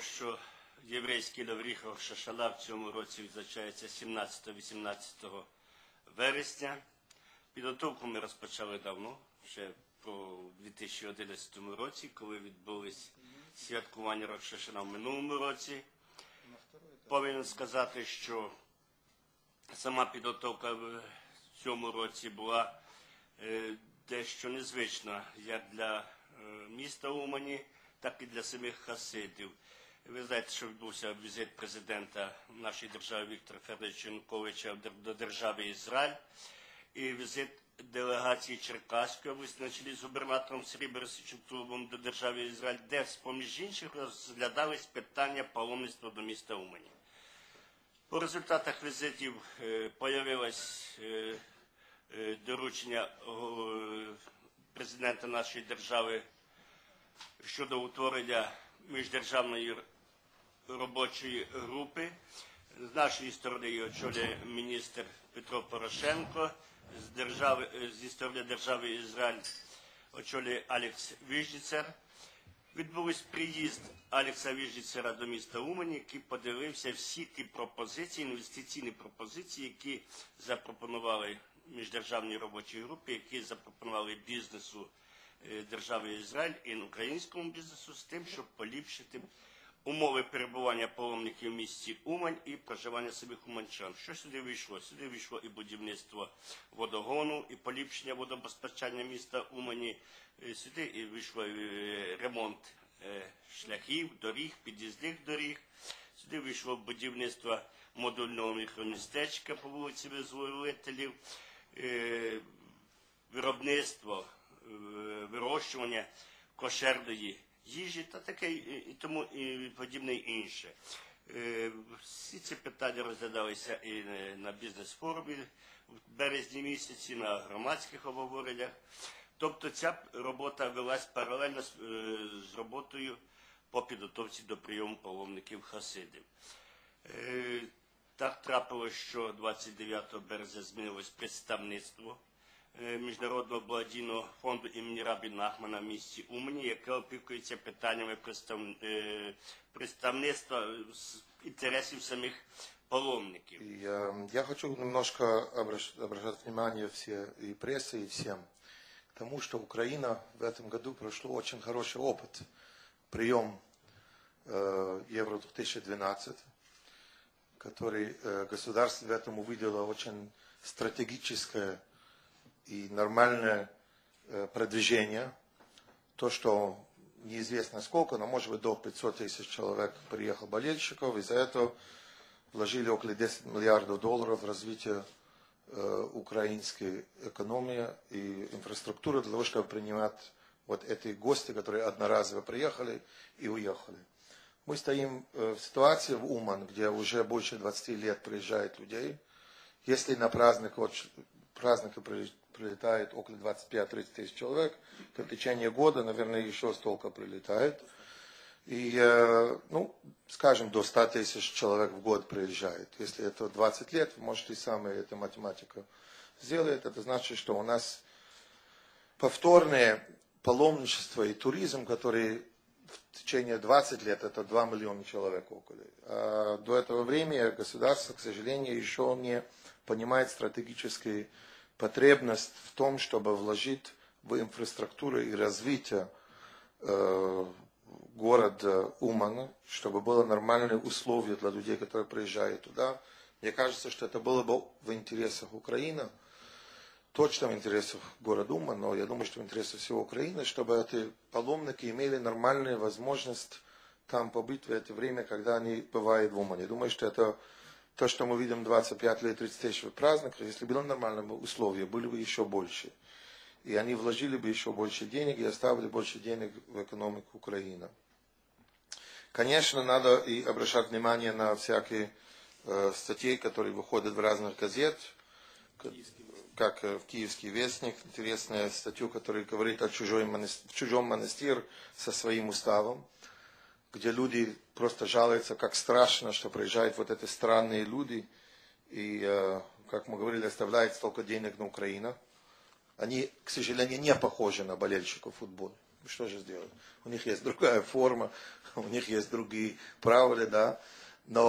що єврейський Новріх Шашала в цьому році відзначається 17-18 вересня. Підготовку ми розпочали давно, ще по 2011 році, коли відбулись святкування Рокшашана в минулому році. Повинен сказати, що сама підготовка в цьому році була е, дещо незвична як для е, міста Умані, так і для самих хасидів. Ви знаєте, що відбувся візит президента нашої держави Віктора Федоровича Януковича до держави Ізраїль і візит делегації Черкаської чолі з губернатором Сергієм Борисовичем Трубом до держави Ізраїль, де, з-поміж інших, розглядались питання паломництва до міста Умані. По результатах візитів е, появилось е, е, доручення президента нашої держави щодо утворення міждержавної робочої групи. З нашої сторони її очолює міністр Петро Порошенко, з держави, е, зі сторони держави Ізраїль очолює Алекс Віжніцер. Відбувся приїзд Алекса Віжніцера до міста Умані, який подивився всі ті пропозиції, інвестиційні пропозиції, які запропонували міждержавній робочій групі, які запропонували бізнесу е, держави Ізраїль і українському бізнесу з тим, щоб поліпшити умови перебування паломників в місті Умань і проживання самих уманчан. Що сюди війшло? Сюди війшло і будівництво водогону, і поліпшення водопостачання міста Умані. Е, Сюди і вийшло е, ремонт е, шляхів, доріг, під'їзних доріг. Сюди вийшло будівництво модульного мікромістечка по вулиці Визволителів, виробництво, вирощування кошерної їжі та таке і тому і подібне інше. Е, Всі ці питання розглядалися і на бізнес-форумі в березні місяці, на громадських обговореннях. Тобто ця робота велась паралельно з, е, роботою по підготовці до прийому паломників хасидів. Е, Так трапилось, що 29 березня змінилось представництво Міжнародного благодійного фонду імені Рабі Нахмана в місті Умані, яке опікується питаннями представ- е, представництва з інтересів самих паломників. И, э, я хочу немножко обращ- обращать внимание все и прессы, и всем к тому, что Украина в этом году прошло очень хороший опыт. Прием э, Евро 2012, который э, государство в этом увидело очень стратегическое и нормальное э, продвижение. То, что неизвестно сколько, но может быть до 500 тысяч человек приехал болельщиков, и за это вложили около 10 миллиардов долларов в развитие э, украинской экономии и инфраструктуры для того, чтобы принимать вот эти гости, которые одноразово приехали и уехали. Мы стоим э, в ситуации в Уман, где уже больше 20 лет приезжает людей. Если на праздник, праздника при- прилетает около 25-30 тысяч человек, то в течение года, наверное, еще столько прилетает. И, э, ну, скажем, до 100 тысяч человек в год приезжает. Если это 20 лет, вы можете сами эту математику сделать. Это значит, что у нас повторное паломничество и туризм, который в течение 20 лет это 2 миллиона человек около. А до этого времени государство, к сожалению, еще не понимает стратегическую потребность в том, чтобы вложить в инфраструктуру и развитие э, города Умана, чтобы было нормальные условия для людей, которые приезжают туда. Мне кажется, что это было бы в интересах Украины, точно в интересах города Уман, но я думаю, что в интересах всего Украины, чтобы эти паломники имели нормальную возможность там побыть в это время, когда они бывают в Умане. Думаю, что это то, что мы видим 25 лет, 30 тысяч праздников, если было нормальные условия, были бы еще больше. И они вложили бы еще больше денег и оставили больше денег в экономику Украины. Конечно, надо и обращать внимание на всякие э, статьи, которые выходят в разных газет, к- как э, в Киевский вестник, интересная статью, которая говорит о чужой монас- в чужом монастыре со своим уставом, где люди просто жалуются, как страшно, что приезжают вот эти странные люди, и, э, как мы говорили, оставляют столько денег на Украину. Они, к сожалению, не похожи на болельщиков футбола. Что же сделать? У них есть другая форма, у них есть другие правила, да. Но